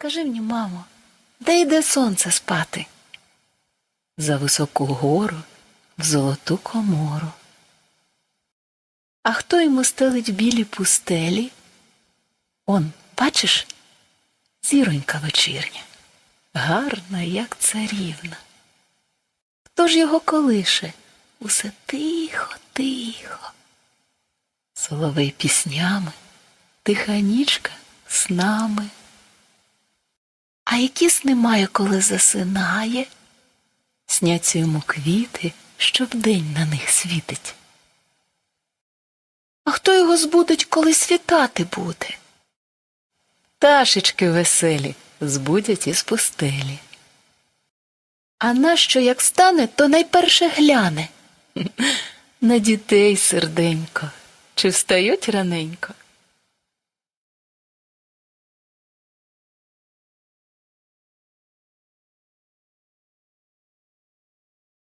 Скажи мені, мамо, де йде сонце спати? За високу гору, в золоту комору. А хто йому стелить білі пустелі? Он, бачиш, зіронька вечірня, гарна, як царівна. Хто ж його колише? Усе тихо, тихо. Соловей піснями, тиха нічка снами. А які сни має, коли засинає? Сняться йому квіти, що вдень на них світить. А хто його збудить, коли світати буде? Пташечки веселі збудять із постелі. А нащо як стане, то найперше гляне на дітей серденько, чи встають раненько,